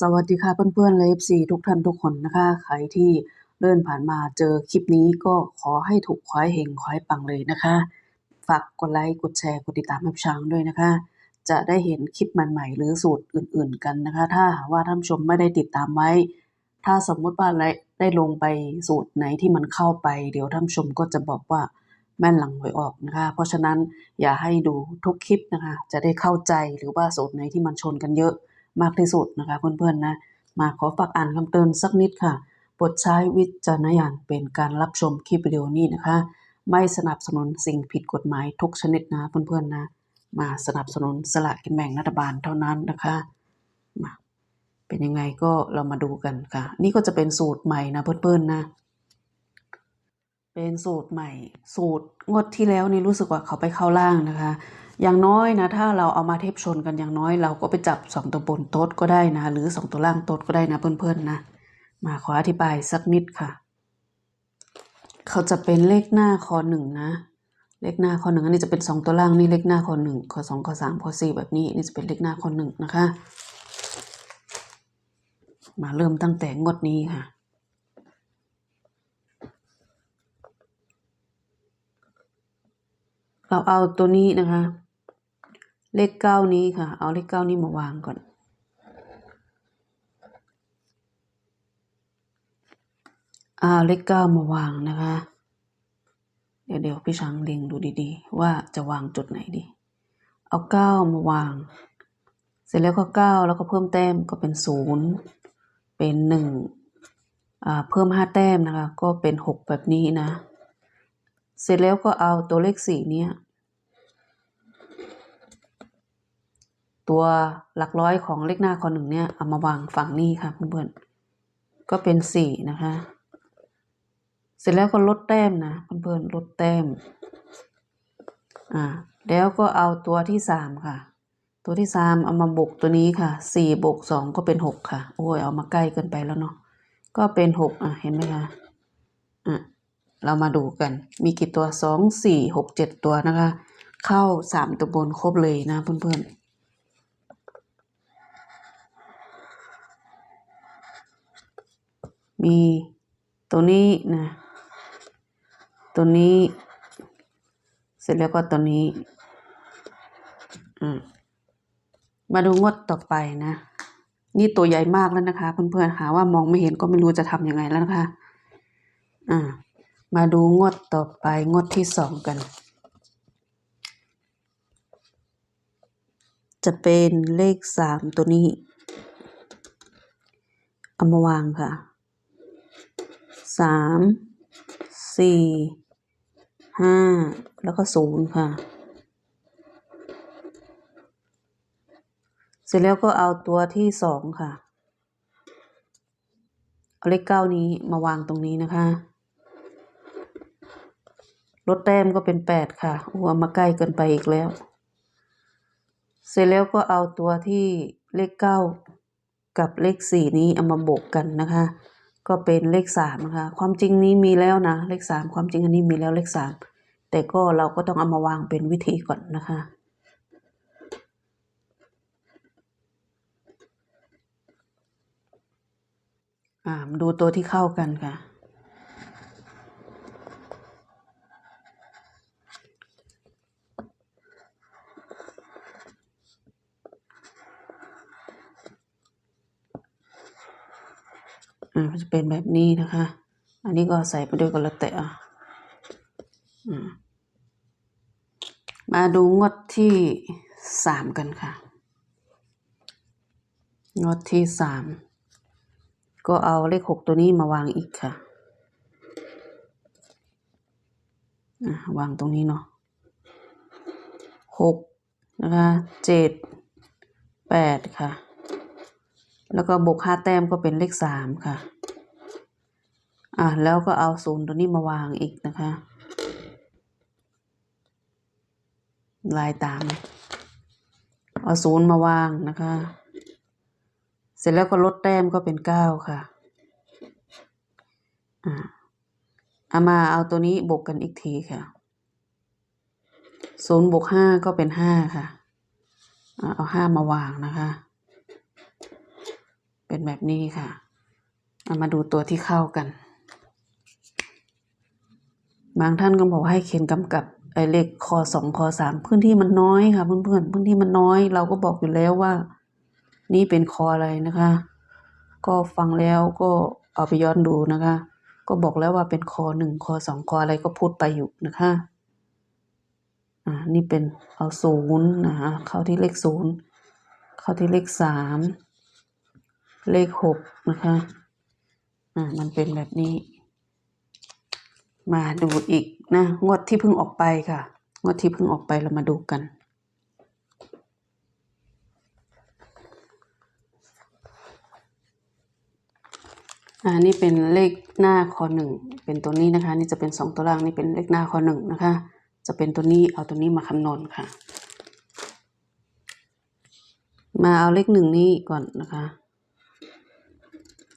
สวัสดีค่ะเพื่อนๆและ FC ทุกท่านทุกคนนะคะ ใครที่เดินผ่านมาเจอคลิปนี้ก็ขอให้ถูกขอให้เฮงขอให้ปังเลยนะคะ ฝากกดไลค์กดแชร์กดติดตามให้ช้างด้วยนะคะ จะได้เห็นคลิปใหม่ๆ หรือสูตรอื่นๆกันนะคะ ถ้าว่าท่านชมไม่ได้ติดตามไว้ ถ้าสมมุติว่าได้ลงไปสูตรไหนที่มันเข้าไป เดี๋ยวท่านชมก็จะบอกว่าแม่นหลังหวยออกนะคะ เพราะฉะนั้นอย่าให้ดูทุกคลิปนะคะ จะได้เข้าใจหรือว่าสูตรไหนที่มันชนกันเยอะ มากที่สุดนะคะเพื่อนๆนะ มาขอฝากอ่านคำเตือนสักนิดค่ะโปรดใช้วิจารณญาณเป็นการรับชมคลิปวิดีโอนี้นะคะ ไม่สนับสนุนสิ่งผิดกฎหมายทุกชนิดนะเพื่อนๆนะ มาสนับสนุนสลากกินแบ่งรัฐบาลเท่านั้นนะคะมาเป็นยังไงก็เรามาดูกันค่ะ นี่ก็จะเป็นสูตรใหม่นะเพื่อนๆนะ เป็นสูตรใหม่ สูตรงดที่แล้วนี่รู้สึกว่าเขาไปเข้าล่างนะคะ อย่างน้อยนะ ถ้าเราเอามาเทปชนกันอย่างน้อย เราก็ไปจับสองตัวบนโต๊ดก็ได้นะ หรือสองตัวล่างโต๊ดก็ได้นะเพื่อนๆนะ มาขออธิบายสักนิดค่ะ เขาจะเป็นเลขหน้าคอหนึ่งนะ เลขหน้าคอหนึ่งอันนี้จะเป็นสองตัวล่างนี่เลขหน้าคอหนึ่งคอสองคอสามคอสี่แบบนี้นี่จะเป็นเลขหน้าคอหนึ่งนะคะ มาเริ่มตั้งแต่งวดนี้ค่ะเราเอาตัวนี้นะคะ เลขเก้านี้ค่ะ เอาเลขเก้านี้มาวางก่อน เอาเลขเก้ามาวางนะคะ เดี๋ยวเดี๋ยวพี่ช้างเล็งดูดีๆ ว่าจะวางจุดไหนดี เอาเก้ามาวาง เสร็จแล้วก็เก้าแล้วก็เพิ่มแต้มก็เป็นศูนย์เป็นหนึ่งอ่าเพิ่มห้าแต้มนะคะ ก็เป็นหกแบบนี้นะ เสร็จแล้วก็เอาตัวเลขสี่เนี้ย ตัวหลักร้อยของเลขหน้าคอหนึ่งเนี่ยเอามาวางฝั่งนี้ค่ะเพื่อนๆก็เป็นสี่นะคะ เสร็จแล้วก็ลดแต้มนะเพื่อนๆลดแต้มอ่าแล้วก็เอาตัวที่สามค่ะ ตัวที่สามเอามาบวกตัวนี้ค่ะสี่บวกสองก็เป็นหกค่ะ โอ้ยเอามาใกล้เกินไปแล้วเนาะก็เป็นหกอะเห็นไหมคะอะเรามาดูกัน มีกี่ตัวสองสี่หกเจ็ดตัวนะคะ เข้าสามตัวบนครบเลยนะเพื่อนๆ มีตัวนี้นะ ตัวนี้ เสร็จแล้วก็ตัวนี้มมาดูงวดต่อไปนะ นี่ตัวใหญ่มากแล้วนะคะ เพื่อนๆหาว่ามองไม่เห็นก็ไม่รู้จะทำยังไงแล้วนะคะ อ่า มาดูงวดต่อไปงวดที่สองกัน จะเป็นเลขสามตัวนี้ เอามาวางค่ะ สามสี่ห้าแล้วก็ศูนย์ค่ะ เสร็จแล้วก็เอาตัวที่สองค่ะ เอาเลขเก้านี้มาวางตรงนี้นะคะลดแต้มก็เป็นแปดค่ะอ้วมาใกล้เกินไปอีกแล้ว เสร็จแล้วก็เอาตัวที่เลขเก้ากับเลขสี่นี้เอามาบวกกันนะคะ ก็เป็นเลขสามนะคะ ความจริงนี้มีแล้วนะ เลขสามความจริงอันนี้มีแล้วเลขสามแต่ก็เราก็ต้องเอามาวางเป็นวิธีก่อนนะคะอ่ามาดูตัวที่เข้ากันค่ะ อ่าจะ เป็นแบบนี้นะคะ อันนี้ก็ใส่ไปด้วยกันแล้วแต่อะมาดูงวดที่สามกันค่ะ งวดที่สามก็เอาเลขหกตัวนี้มาวางอีกค่ะอะวางตรงนี้เนาะหกนะคะเจ็ดแปดค่ะ แล้วก็บวกห้าแต้มก็เป็นเลขสามค่ะ อะแล้วก็เอาศูนย์ตัวนี้มาวางอีกนะคะ ลายตาม เอาศูนย์มาวางนะคะ เสร็จแล้วก็ลดแต้มก็เป็นเก้าค่ะ อ่าเอามาเอาตัวนี้บวกกันอีกทีค่ะศูนย์บวกห้าก็เป็นห้าค่ะ เอาห้ามาวางนะคะ เป็นแบบนี้ค่ะ เอามาดูตัวที่เข้ากัน บางท่านก็บอกให้เขียนกำกับไอ้เลขคอสองคอสามพื้นที่มันน้อยค่ะเพื่อนๆพื้นที่มันน้อย เราก็บอกอยู่แล้วว่า นี่เป็นคออะไรนะคะ ก็ฟังแล้วก็เอาไปย้อนดูนะคะ ก็บอกแล้วว่าเป็นคอหนึ่งคอสองคออะไรก็พูดไปอยู่นะคะอ่านี่เป็นเอาศูนย์นะคะเข้าที่เลขศูนย์เข้าที่เลขสามเลขหกนะคะอ่ามันเป็นแบบนี้ มาดูอีกนะงวดที่เพิ่งออกไปค่ะ งวดที่เพิ่งออกไปเรามาดูกัน อ่านี่เป็นเลขหน้าคอหนึ่งเป็นตัวนี้นะคะ นี่จะเป็นสองตัวล่างนี่เป็นเลขหน้าคอหนึ่งนะคะ จะเป็นตัวนี้เอาตัวนี้มาคำนวณค่ะ มาเอาเลขหนึ่งนี้ก่อนนะคะ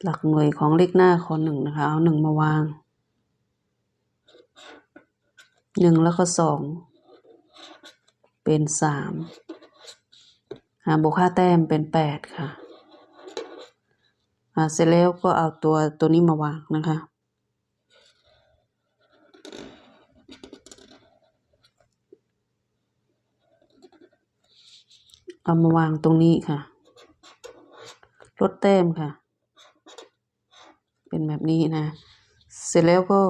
หลักหน่วยของเลขหน้าคอหนึ่งนะคะ เอาหนึ่งมาวาง หนึ่งแล้วก็สองเป็นสามหาบวกค่าแต้มเป็นแปดค่ะอ่าเสร็จแล้วก็เอาตัวตัวนี้มาวางนะคะ เอามาวางตรงนี้ค่ะ ลดแต้มค่ะ เป็นแบบนี้นะ เสร็จแล้วก็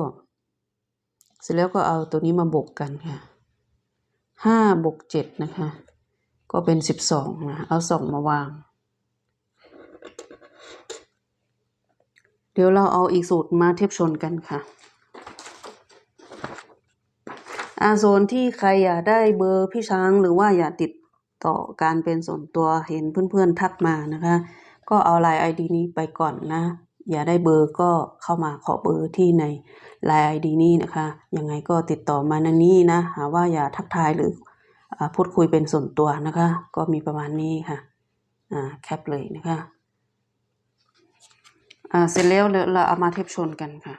เสร็จแล้วก็เอาตัวนี้มาบวกกันค่ะห้าบวกเจ็ดนะคะ ก็เป็นสิบสองนะเอาสองมาวาง เดี๋ยวเราเอาอีกสูตรมาเทียบชนกันค่ะอาโซนที่ใครอยากได้เบอร์พี่ช้างหรือว่าอยากติดต่อการเป็นส่วนตัวเห็นเพื่อนๆทักมานะคะ ก็เอาไลน์ไอดีนี้ไปก่อนนะ อย่าได้เบอร์ก็เข้ามาขอเบอร์ที่ในไลน์ไอดีนี้นะคะยังไงก็ติดต่อมาในนี้นะหาว่าอย่าทักทายหรืออพูดคุยเป็นส่วนตัวนะคะ ก็มีประมาณนี้ค่ะอ่าแคปเลยนะคะอ่าเสร็จแล้วเราเอามาเทียบชนกันค่ะ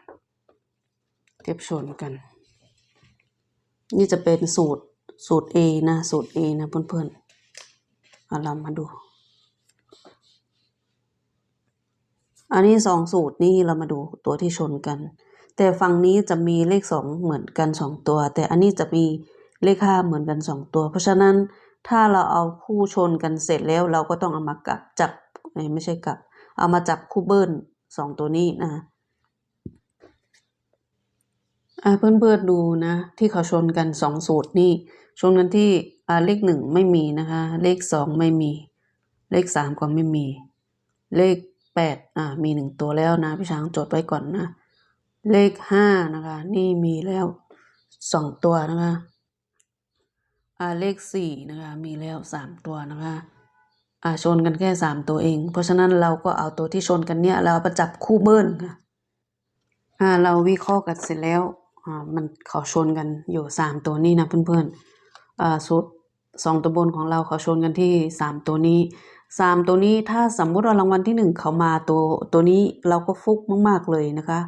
เทียบชนกัน นี่จะเป็นสูตรสูตร A นะ สูตร A นะเพื่อนๆเอาเรามาดู อันนี้สองสูตรนี่เรามาดูตัวที่ชนกัน แต่ฝั่งนี้จะมีเลขสองเหมือนกันสองตัว แต่อันนี้จะมีเลขห้าเหมือนกันสองตัว เพราะฉะนั้นถ้าเราเอาคู่ชนกันเสร็จแล้วเราก็ต้องเอามากับจับไม่ใช่กับ เอามาจับคู่เบิ้ลสองตัวนี้นะอ่าเพื่อนดูนะที่เขาชนกันสองสูตรนี่ชนกันที่เลขหนึ่งไม่มีนะคะ เลขสองไม่มี เลขสามก็ไม่มี เลข แปดอ่ามีหนึ่งตัวแล้วนะ พี่ช้างจดไว้ก่อนนะ เลขห้านะคะ นี่มีแล้วสองตัวนะคะอ่าเลขสี่นะคะ มีแล้วสามตัวนะคะอ่าชนกันแค่สามตัวเอง เพราะฉะนั้นเราก็เอาตัวที่ชนกันเนี่ยเราประจับคู่เบิ้ลค่ะอ่าเราวิเคราะห์กันเสร็จแล้วอ่ามันเขาชนกันอยู่สามตัวนี้นะเพื่อนๆอ่าสุดสองตัวบนของเราเขาชนกันที่สามตัวนี้ สามตัวนี้ถ้าสมมุติว่ารางวัลที่หนึ่งเขามาตัวตัวนี้เราก็ฟุกมากๆเลยนะคะ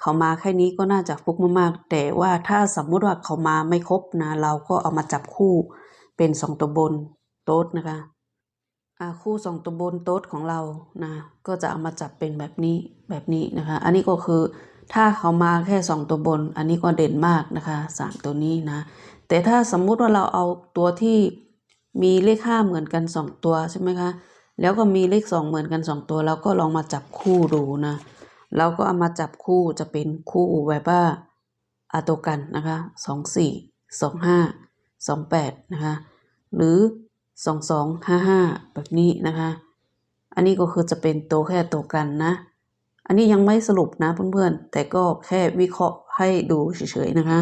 เขามาแค่นี้ก็น่าจะฟุกมากๆ แต่ว่าถ้าสมมุติว่าเขามาไม่ครบนะ เราก็เอามาจับคู่เป็นสองตัวบนโต๊ดนะคะอ่าคู่สองตัวบนโต๊ดของเรานะ ก็จะเอามาจับเป็นแบบนี้แบบนี้นะคะ อันนี้ก็คือถ้าเขามาแค่สองตัวบน อันนี้ก็เด่นมากนะคะสามตัวนี้นะ แต่ถ้าสมมุติว่าเราเอาตัวที่มีเลขห้าเหมือนกันสองตัวใช่ไหมคะ แล้วก็มีเลขสองเหมือนกันสองตัว เราก็ลองมาจับคู่ดูนะเราก็เอามาจับคู่จะเป็นคู่แบบว่าอาตัวกันนะคะสองสี่สองห้าสองแปดนะคะหรือสองสองห้าห้าแบบนี้นะคะ อันนี้ก็คือจะเป็นตัวแค่ตัวกันนะ อันนี้ยังไม่สรุปนะเพื่อนๆ แต่ก็แค่วิเคราะห์ให้ดูเฉยๆนะคะ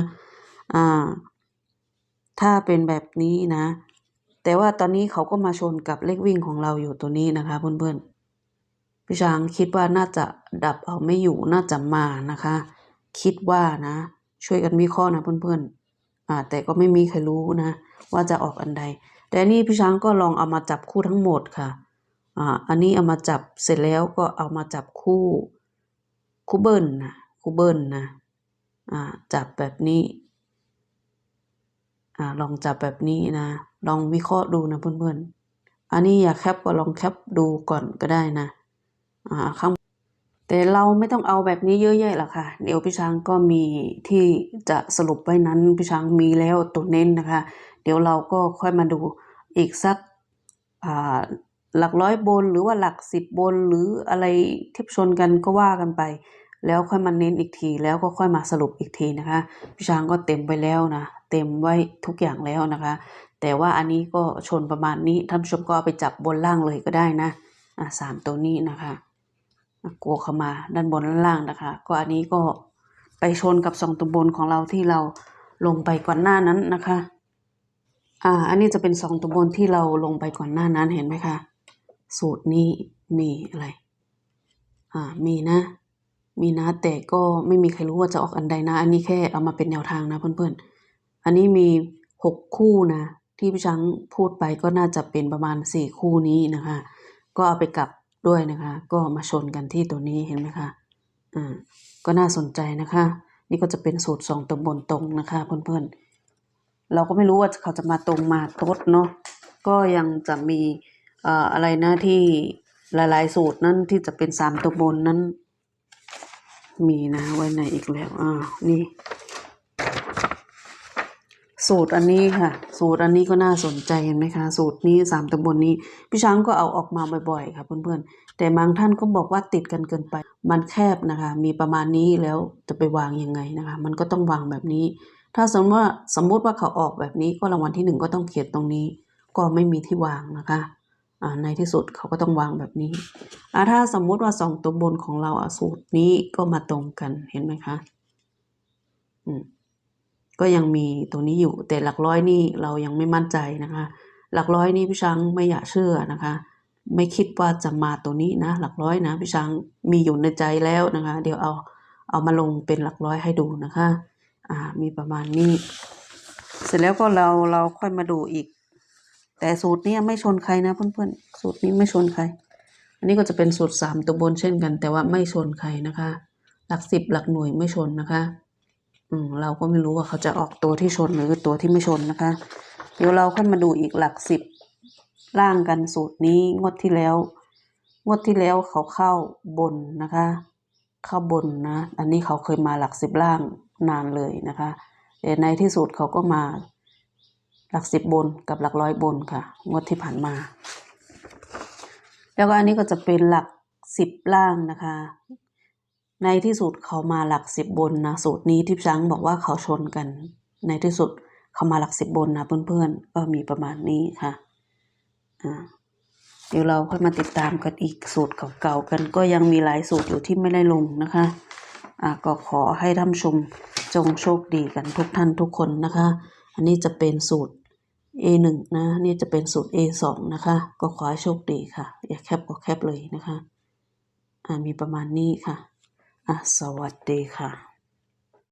อ่าถ้าเป็นแบบนี้นะ แต่ว่าตอนนี้เขาก็มาชนกับเลขวิ่งของเราอยู่ตัวนี้นะคะเพื่อนๆพี่ช้างคิดว่าน่าจะดับเอาไม่อยู่น่าจะมานะคะ คิดว่านะ ช่วยกันวิเคราะห์นะเพื่อนๆอ่าแต่ก็ไม่มีใครรู้นะ ว่าจะออกอันใด แต่อันนี่พี่ช้างก็ลองเอามาจับคู่ทั้งหมดค่ะอ่าอันนี้เอามาจับเสร็จแล้วก็เอามาจับคู่คู่เบิ้ลนะคู่เบิ้ลนะอ่าจับแบบนี้ อ่าลองจับแบบนี้นะ ลองวิเคราะห์ดูนะเพื่อนๆ อันนี้อยากแคปก็ลองแคปดูก่อนก็ได้นะอ่าข้างแต่เราไม่ต้องเอาแบบนี้เยอะแยะหรอกค่ะ เดี๋ยวพี่ช้างก็มีที่จะสรุปไว้นั้นพี่ช้างมีแล้วตัวเน้นนะคะ เดี๋ยวเราก็ค่อยมาดูอีกสักอ่าหลักร้อยบนหรือว่าหลักสิบบนหรืออะไรเทียบชนกันก็ว่ากันไป แล้วค่อยมาเน้นอีกทีแล้วก็ค่อยมาสรุปอีกทีนะคะ พี่ช้างก็เต็มไปแล้วนะ เต็มไว้ทุกอย่างแล้วนะคะ แต่ว่าอันนี้ก็ชนประมาณนี้ท่านผู้ชมก็เอาไปจับบนล่างเลยก็ได้นะอะสามตัวนี้นะคะอะกลัวเข้ามาด้านบนด้านล่างนะคะ ก็อันนี้ก็ไปชนกับสองตัวบนของเราที่เราลงไปก่อนหน้านั้นนะคะอ่าอันนี้จะเป็นสองตัวบนที่เราลงไปก่อนหน้านั้นเห็นไหมคะสูตรนี้มีอะไรอ่ามีนะ มีนะแต่ก็ไม่มีใครรู้ว่าจะออกอันใดนะ อันนี้แค่เอามาเป็นแนวทางนะเพื่อนๆ อันนี้มีหกคู่นะ ที่พี่ช้างพูดไปก็น่าจะเป็นประมาณสี่คู่นี้นะคะ ก็เอาไปกลับด้วยนะคะ ก็มาชนกันที่ตัวนี้เห็นไหมคะอ่าก็น่าสนใจนะคะ นี่ก็จะเป็นสูตรสองตัวบนตรงนะคะเพื่อนๆ เราก็ไม่รู้ว่าเขาจะมาตรงมาตดเนาะก็ยังจะมีเอ่ออะไรนะที่หลายๆ สูตรนั้นที่จะเป็นสามตัวบนนั้น มีนะไว้ในอีกแล้วอ่านี่ สูตรอันนี้ค่ะ สูตรอันนี้ก็น่าสนใจเห็นไหมคะ สูตรนี้สามตำบลนี้ พี่ช้างก็เอาออกมาบ่อยๆ ค่ะเพื่อนๆ แต่บางท่านก็บอกว่าติดกันเกินไป มันแคบนะคะ มีประมาณนี้แล้วจะไปวางยังไงนะคะ มันก็ต้องวางแบบนี้ ถ้าสมมติว่าสมมติว่าเขาออกแบบนี้ก็รางวัลที่หนึ่งก็ต้องเขียนตรงนี้ ก็ไม่มีที่วางนะคะในที่สุดเขาก็ต้องวางแบบนี้อถ้าสมมุติว่าสองตัวบนของเราสูตรนี้ก็มาตรงกันเห็นไหมคะ อืม ก็ยังมีตัวนี้อยู่แต่หลักร้อยนี่เรายังไม่มั่นใจนะคะ หลักร้อยนี่พี่ช้างไม่อยากเชื่อนะคะ ไม่คิดว่าจะมาตัวนี้นะ หลักร้อยนะพี่ช้างมีอยู่ในใจแล้วนะคะ เดี๋ยวเอาเอามาลงเป็นหลักร้อยให้ดูนะคะอ่ามีประมาณนี้ เสร็จแล้วก็เราเราค่อยมาดูอีก แต่สูตรนี้ไม่ชนใครนะเพื่อนๆสูตรนี้ไม่ชนใคร อันนี้ก็จะเป็นสูตรสามตัวบนเช่นกัน แต่ว่าไม่ชนใครนะคะ หลักสิบหลักหน่วยไม่ชนนะคะ อืมเราก็ไม่รู้ว่าเขาจะออกตัวที่ชนหรือตัวที่ไม่ชนนะคะ เดี๋ยวเราค่อยมาดูอีกหลักสิบล่างกันสูตรนี้งวดที่แล้ว งวดที่แล้วเขาเข้าบนนะคะ เข้าบนนะ อันนี้เขาเคยมาหลักสิบล่างนานเลยนะคะแต่ในที่สุดเขาก็มาหลักสิบบนกับหลักร้อยบนค่ะ งวดที่ผ่านมา แล้วก็อันนี้ก็จะเป็นหลักสิบล่างนะคะ ในที่สุดเขามาหลักสิบบนนะสูตรนี้ที่ช้างบอกว่าเขาชนกัน ในที่สุดเขามาหลักสิบบนนะเพื่อนๆ ก็มีประมาณนี้ค่ะอ่าเดี๋ยวเราค่อยมาติดตามกันอีกสูตรเก่าๆกัน ก็ยังมีหลายสูตรอยู่ที่ไม่ได้ลงนะคะอ่าก็ขอให้ท่านชมจงโชคดีกันทุกท่านทุกคนนะคะ อันนี้จะเป็นสูตร A1 นะนี่จะเป็นสูตร A2 นะคะ ก็ขอให้โชคดีค่ะ อย่าแคปก็แคปเลยนะคะ อ่ามีประมาณนี้ค่ะ อะสวัสดีค่ะ